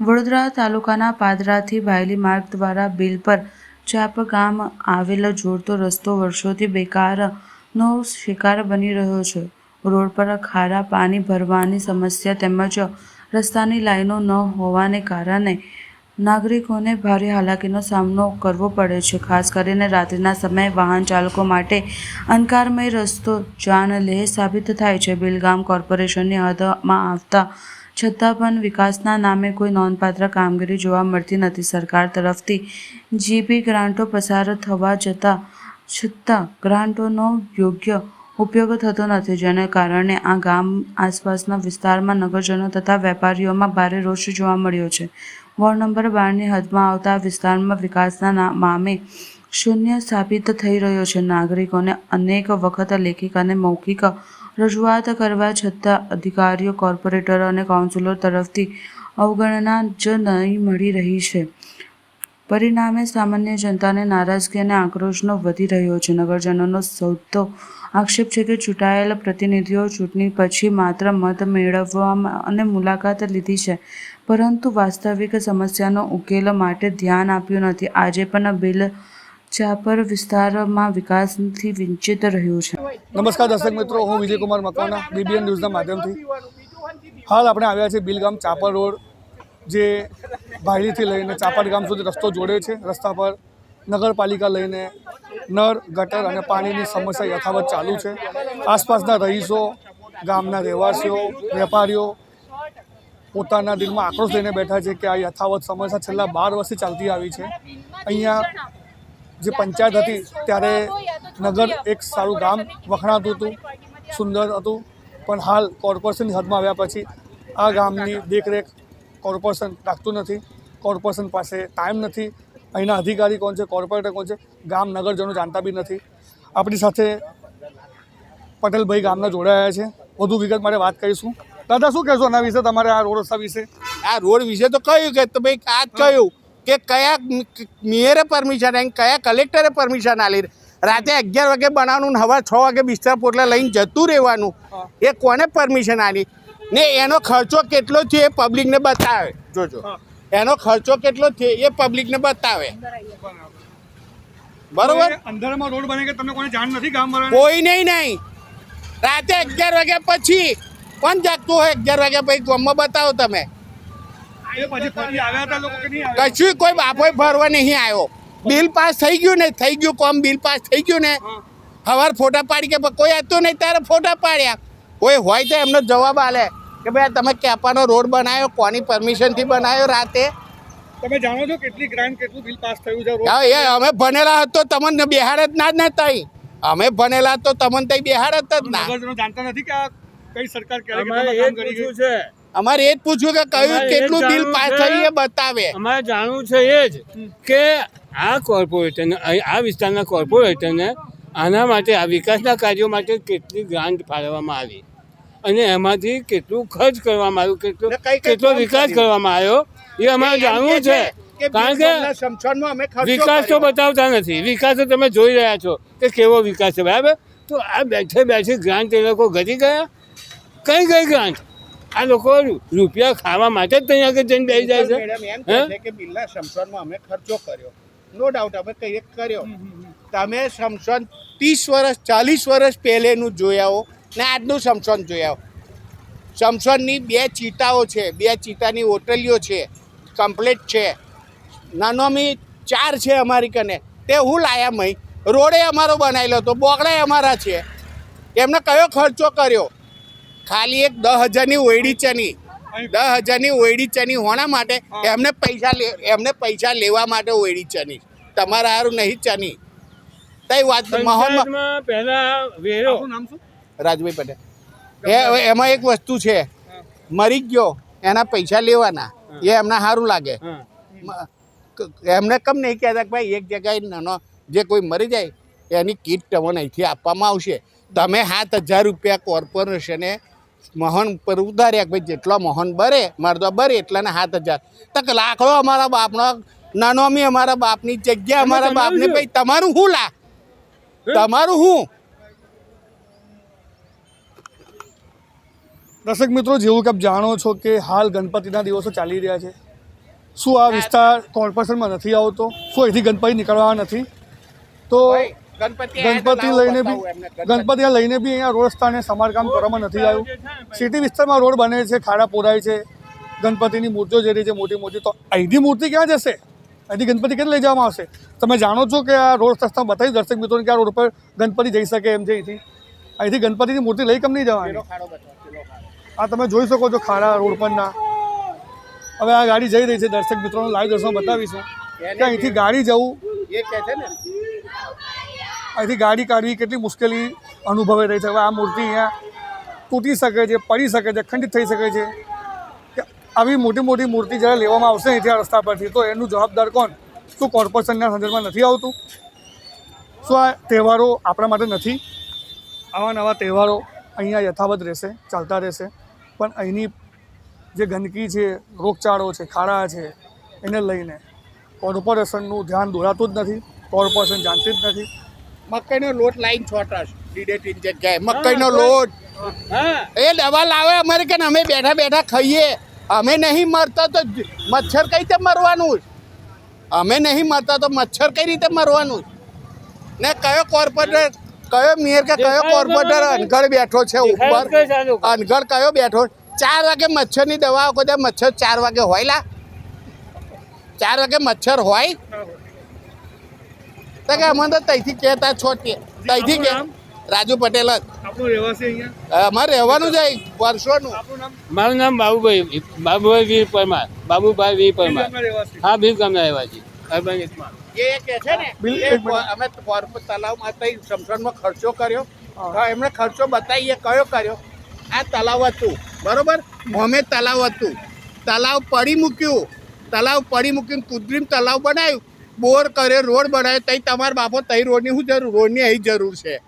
વડોદરા તાલુકાના પાદરાથી ભાયલી માર્ગ દ્વારા બિલ પર ચાપ ગામ આવેલો જોડતો રસ્તો વર્ષોથી બેકારનો શિકાર બની રહ્યો છે. રોડ પર ખારા પાણી ભરવાની સમસ્યા તેમજ રસ્તાની લાઈનો ન હોવાને કારણે નાગરિકોને ભારે હાલાકીનો સામનો કરવો પડે છે. ખાસ કરીને રાત્રિના સમયે વાહન ચાલકો માટે અંધકારમય રસ્તો જાનલેહ સાબિત થાય છે. બિલગામ કોર્પોરેશનની હદમાં આવતા છતાં પણ વિકાસના નામે કોઈ નોંધપાત્ર કામગીરી જોવા મળતી નથી. સરકાર તરફથી જીપી ગ્રાન્ટો પસાર થવા જતાં છતાં ગ્રાન્ટોનો યોગ્ય ઉપયોગ થતો નથી, જેને કારણે આ ગામ આસપાસના વિસ્તારમાં નગરજનો તથા વેપારીઓમાં ભારે રોષ જોવા મળ્યો છે. વોર્ડ નંબર બારની હદમાં આવતા વિસ્તારમાં વિકાસના નામે શૂન્ય સાબિત થઈ રહ્યો છે. નાગરિકોને અનેક વખત લેખિક અને મૌખિક રજૂઆત કરવા છતાં અધિકારીઓ, કોર્પોરેટરો અને કાઉન્સિલર તરફથી અવગણના જ નહીં મળી રહી છે. પરિણામે સામાન્ય જનતાને નારાજગી અને આક્રોશનો વધી રહ્યો છે. નગરજનોનો સૌતો આક્ષેપ છે કે ચૂંટાયેલ પ્રતિનિધિઓ ચૂંટણી પછી માત્ર મત મેળવવા અને મુલાકાત લીધી છે, પરંતુ વાસ્તવિક સમસ્યાનો ઉકેલ માટે ધ્યાન આપ્યું નથી. આજે પણ બિલ ચાપર વિસ્તારમાં વિકાસથી વંચિત રહ્યું છે. નમસ્કાર દર્શક મિત્રો, હું વિજયકુમાર મકવાના બીબીએન ન્યૂઝના માધ્યમથી. હાલ આપણે આવ્યા છીએ બિલગામ ચાપર રોડ, જે ભાયલીથી લઈને ચાપર ગામ સુધી રસ્તો જોડે છે. રસ્તા પર નગરપાલિકા લઈને નળ, ગટર અને પાણીની સમસ્યા યથાવત ચાલુ છે. આસપાસના રહીશો, ગામના રહેવાસીઓ, વેપારીઓ પોતાના દિલમાં આક્રોશ લઈને બેઠા છે કે આ યથાવત સમસ્યા છેલ્લા બાર વર્ષથી ચાલતી આવી છે. અહીંયા જે પંચાયત હતી ત્યારે નગર એક સારું ગામ વખણાતું હતું સુંદર હતું પણ હાલ કોર્પોરેશનની હદમાં આવ્યા પછી આ ગામની દેખરેખ કોર્પોરેશન રાખતું નથી કોર્પોરેશન પાસે ટાઈમ નથી અહીંના અધિકારી કોણ છે કોર્પોરેટર કોણ છે ગામ નગરજનો જાણતા બી નથી. આપણી સાથે પટેલભાઈ ગામના જોડાયા છે. વધુ વિગત માટે વાત કરીશું. દાદા શું કહેશો આના વિશે તમારે આ રોડ રસ્તા વિશે? આ રોડ વિશે તો કહ્યું કે ભાઈ આ જ કહ્યું. કે કયા મેયરે પરમિશન આવી કયા કલેક્ટરે પરમિશન આલી રાતે અગિયાર વાગે બનાવવાનું હવા છ વાગે બિસ્તરા પોટલા લઈને જતું રહેવાનું. એ કોને પરમિશન આલી ને એનો ખર્ચો કેટલો થયો એ પબ્લિકને બતાવે. જોજો. એનો ખર્ચો કેટલો થયો એ પબ્લિકને બતાવે. બરોબર. અંધારામાં રોડ બને કે તમને કોને જાણ નથી ગામ કોઈ નહીં નહીં. રાતે અગિયાર વાગ્યા પછી કોણ જાગતું હોય? અગિયાર વાગ્યા પછી ગામમાં બતાવો તમે. કશું કોઈ બાપોય ભરવા નહીં આવ્યો. બિલ પાસ થઈ ગયું ને થઈ ગયું કોમ બિલ પાસ થઈ ગયું ને. હવાર ફોટા પાડી કે કોઈ હતું નહીં ત્યારે ફોટા પાડ્યા. કોઈ હોય તો એમનો જવાબ આલે કે ભાઈ તમે કેપાનો રોડ બનાવ્યો કોની પરમિશનથી બનાવ્યો રાતે? તમે જાણો છો કેટલી ગ્રાન્ટ કેટલું બિલ પાસ થયું છે હા એ અમે ભણેલા હતો તમને બિહાર જ ના જ ને તઈ. અમે ભણેલા તો તમને તઈ બિહાર જ જ ના. જાણતા નથી કે કઈ સરકાર ક્યારે કરી છે. અમારે એ જ પૂછ્યું કે કયું કેટલું બિલ પાસ. થયું એ બતાવે. અમારે જાણવું છે એ જ કે આ કોર્પોરેટરને આ વિસ્તારના કોર્પોરેટરને આના માટે આ વિકાસના કાર્યો માટે કેટલી ગ્રાન્ટ ફાળવવામાં આવી? અને એમાંથી કેટલું ખર્ચ કરવામાં આવ્યું? કેટલો કેટલો વિકાસ કરવામાં આવ્યો? એ અમારે જાણવું છે. કારણ કે વિકાસ તો બતાવતા નથી. વિકાસ તો તમે જોઈ રહ્યા છો કે કેવો વિકાસ છે બરાબર? તો આ બેઠે બેઠે ગ્રાન્ટ એ લોકો ઘટી ગયા? કઈ કઈ ગ્રાન્ટ? આ લોકો રૂપિયા ખાવા માટે જ ત્યાં આગળ જઈને બેસી જાય છે. મેડમ એમ કહે કે બિલના શમશાનમાં અમે ખર્ચો કર્યો. નો ડાઉટ અમે કંઈક કર્યો. તમે શમશાન ત્રીસ વર્ષ ચાલીસ વર્ષ પહેલેનું જોયા હો ને આજનું શમશાન જોયા હો શમશાનની બે ચીતાઓ છે બે ચીતાની હોટલીઓ છે કમ્પ્લેટ છે. નાનોમી ચાર છે અમારી કને. તે હું લાયા મય? રોડે અમારો બનાવેલો હતો બોકડા અમારા છે. એમને કયો ખર્ચો કર્યો? ખાલી એક દસ હજારની ઓયડી ચની. દસ હજારની ઓયડી ચની હોણા માટે એમને પૈસા એમને પૈસા લેવા માટે ઓયડી ચની. તમારા હારું નહીં ચની. તઈ વાત પંચાયતમાં પહેલા વેરો. શું નામ શું? રાજભાઈ પટેલ. એ એમાં એક વસ્તુ છે. મરી ગયો એના પૈસા લેવાના. એ એમને સારું લાગે. એમને કમ નહીં કહેતા કે ભાઈ એક જગ્યાએ નાનો જે કોઈ મરી જાય એની કીટ તમને અહીંથી આપવામાં આવશે. તમે સાત હજાર રૂપિયા કોર્પોરેશને મોહન પર ઉધાર્યા કે ભાઈ જેટલો મોહન બરે મારે તો બરે એટલાને સાત હજાર. તક લાકડો અમારા બાપનો નાનોમી અમારા બાપની જગ્યા અમારા બાપને ભાઈ તમારું શું લા? તમારું શું દર્શક મિત્રો જેવું કે આપ જાણો છો કે હાલ ગણપતિના દિવસો ચાલી રહ્યા છે. શું આ વિસ્તાર કોર્પોરેશનમાં નથી આવતો? શું અહીંથી ગણપતિ નીકળવા નથી? તો ગણપતિ લઈને બી ગણપતિ. લઈને બી અહીંયા રોડ સ્થાને સમારકામ કરવામાં નથી આવ્યું. સિટી વિસ્તારમાં રોડ બને છે ખાડા પોરાય છે ગણપતિની મૂર્તિઓ જે રહી છે મોટી મોટી તો અહીંથી મૂર્તિ ક્યાં જશે? અહીંથી ગણપતિ ક્યારે લઈ જવામાં આવશે? તમે જાણો છો કે આ રોડ રસ્તા બતાવી દર્શક મિત્રોને કે આ રોડ પર ગણપતિ જઈ શકે એમ છે અહીંથી? અહીંથી ગણપતિની મૂર્તિ લઈ કેમ નહીં જવાની. આ તમે જોઈ શકો છો ખાડા રોડ પરના. હવે આ ગાડી જઈ રહી છે દર્શક મિત્રોને લાઈવ દર્શન બતાવીશું. કે અહીંથી ગાડી જવું. એ કહે છે ને અહીંથી ગાડી કાઢવી કેટલી મુશ્કેલી અનુભવી રહી છે. હવે આ મૂર્તિ અહીંયા તૂટી શકે છે, પડી શકે છે, ખંડિત થઈ શકે છે. આવી મોટી મોટી મૂર્તિ જ્યારે લેવામાં આવશે અહીંથી આ રસ્તા પરથી, તો એનું જવાબદાર કોણ? શું કોર્પોરેશનના સંદર્ભમાં નથી આવતું? શું આ તહેવારો આપણા માટે નથી? આવા નવા તહેવારો અહીંયા યથાવત રહેશે, ચાલતા રહેશે. પણ અહીંની જે ગંદકી છે, રોગચાળો છે, ખાડા છે, એને લઈને કોર્પોરેશનનું ધ્યાન દોરાતું જ નથી કોર્પોરેશન જાણતી જ નથી. મકાઈનો લોટ લાઈન છોટસ ડીડેટીન જગ્યાએ. મકાઈનો લોટ. એ દવા લાવે અમારે કે અમે બેઠા બેઠા ખાઈએ. અમે નહીં મરતા તો મચ્છર કઈ રીતે મરવાનું? અમે નહીં મરતા તો મચ્છર કઈ રીતે મરવાનું? ને કયો કોર્પોરેટર કયો મેયર કે કયો કોર્પોરેટર અનગઢ બેઠો છે ઉપર. અનગઢ કયો બેઠો? ચાર વાગે મચ્છરની દવા કોઈ મચ્છર ચાર વાગે હોય લા. ચાર વાગે મચ્છર હોય. તો કે અમને તો તઈથી કહેતા છો કે તઈથી કે. રાજુ પટેલ જ. આપણું રહેવાસી અહીંયા? અમારે રહેવાનું જાય વર્ષોનું. મારું નામ બાબુભાઈ બાબુભાઈ વીર પરમાર બાબુભાઈ વીર પરમાર. હા બિલ ગામના રહેવાજી અર્બન એ કે છે ને. અમે તલાવમાં ખર્ચો કર્યો. એમણે ખર્ચો બતાવીએ કયો કર્યો? આ તલાવ હતું બરોબર? અમે તલાવ હતું. તલાવ પડી મૂક્યું. તલાવ પડી મૂક્યું કૃત્રિમ તલાવ બનાવ્યું. બોર કરે, રોડ બનાવે, તઈ તમારા બાપો તઈ રોડની શું જરૂર, રોડની અહીં જરૂર છે.